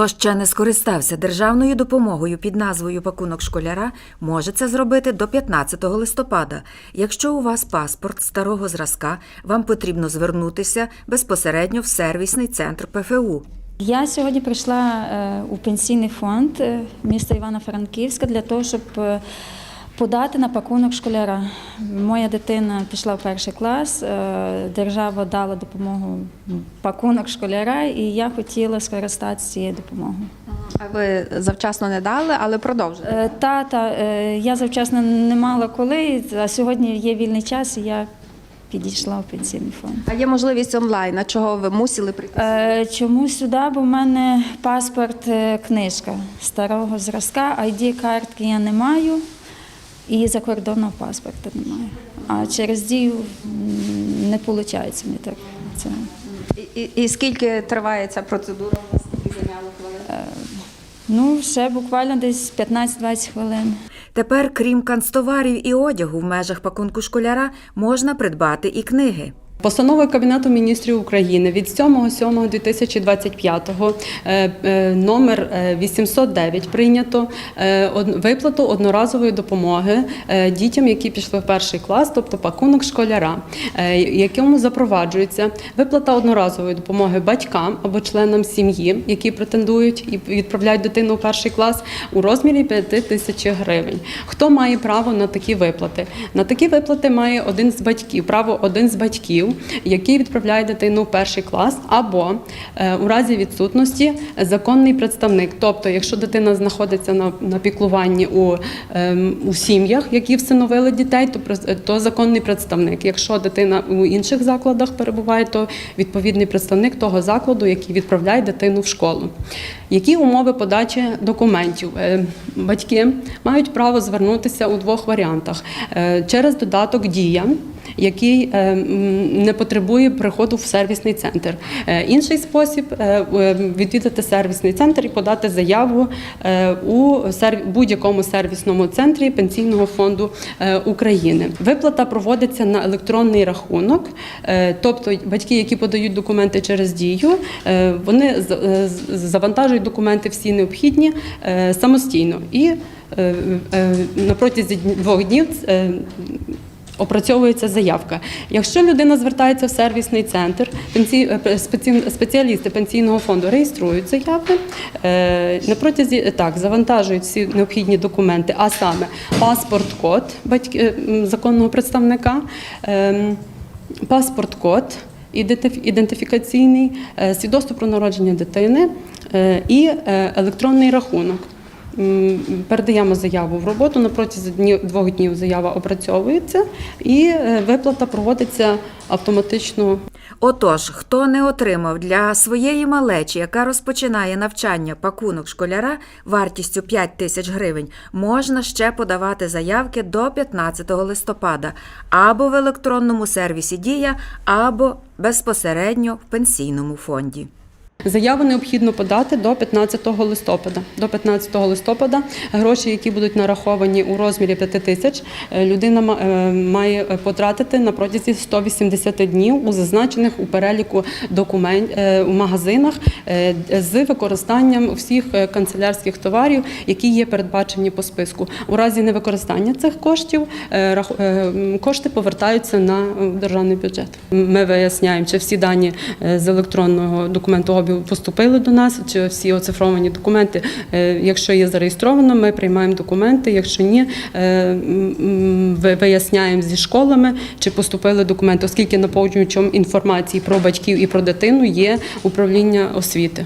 Хто ще не скористався державною допомогою під назвою Пакунок школяра, може це зробити до 15 листопада. Якщо у вас паспорт старого зразка, вам потрібно звернутися безпосередньо в сервісний центр ПФУ. Я сьогодні прийшла е, у пенсійний фонд е, міста Івано-Франківська для того, щоб е, подати на пакунок школяра. Моя дитина пішла в перший клас, е, держава дала допомогу пакунок школяра, і я хотіла скористатися цією допомогою. А ви завчасно не дали, але продовжили. Е, Та, та, е, я завчасно не мала коли, а сьогодні є вільний час, і я підійшла в пенсійний фонд. А є можливість онлайн, а чого ви мусили прийти? Чому сюди? Бо в мене паспорт, книжка старого зразка, id картки я не маю і закордонного паспорта немає. А через дію не виходить мені так. Це. І, і, і скільки триває ця процедура? у вас? Скільки зайняло хвилин? Ну, ще буквально десь 15-20 хвилин. Тепер, крім канцтоварів і одягу, в межах пакунку школяра можна придбати і книги. Постановою Кабінету міністрів України від 7.7.2025 е, е, номер е, 809 прийнято е, виплату одноразової допомоги дітям, які пішли в перший клас, тобто пакунок школяра, якому запроваджується виплата одноразової допомоги батькам або членам сім'ї, які претендують і відправляють дитину в перший клас у розмірі 5 тисяч гривень. Хто має право на такі виплати? На такі виплати має один з батьків, право один з батьків, який відправляє дитину в перший клас, або е, у разі відсутності законний представник. Тобто, якщо дитина знаходиться на, на піклуванні у, ем, у сім'ях, які всиновили дітей, то, то законний представник. Якщо дитина у інших закладах перебуває, то відповідний представник того закладу, який відправляє дитину в школу. Які умови подачі документів? Е, Батьки мають право звернутися у двох варіантах Е, через додаток Дія. Який е, не потребує приходу в сервісний центр. Е, Інший спосіб е, відвідати сервісний центр і подати заяву у будь-якому сервісному центрі Пенсійного фонду України. Виплата проводиться на електронний рахунок, тобто батьки, які подають документи через дію, вони завантажують документи всі необхідні самостійно і на протязі двох днів опрацьовується заявка. Якщо людина звертається в сервісний центр, е, спеціалісти пенсійного фонду реєструють заяви, е, на протязі так завантажують всі необхідні документи, а саме паспорт-код батьк- е, законного представника, ем, паспорт-код. ідентиф- Ідентифікаційний свідоцтво про народження дитини і електронний рахунок. Передаємо заяву в роботу. На протязі днів, двох днів заява опрацьовується і е, виплата проводиться автоматично Отож, хто не отримав для своєї малечі, яка розпочинає навчання пакунок школяра вартістю 5 тисяч гривень, можна ще подавати заявки до 15 листопада або в електронному сервісі Дія, або безпосередньо в пенсійному фонді. Заяву необхідно подати до 15 листопада. До 15 листопада гроші, які будуть нараховані у розмірі 5 тисяч, е, людина е, має потратити на протязі 180 днів у зазначених у переліку документ е, у магазинах з використанням всіх канцелярських товарів, які є передбачені по списку. У разі невикористання цих коштів кошти повертаються на державний бюджет. Ми виясняємо, чи всі дані з електронного документообігу поступили до нас, чи всі оцифровані документи. Е, Якщо є зареєстровано, ми приймаємо документи. Якщо ні, е, виясняємо зі школами, чи поступили документи, оскільки наповнюючим інформації про батьків і про дитину є управління освіти.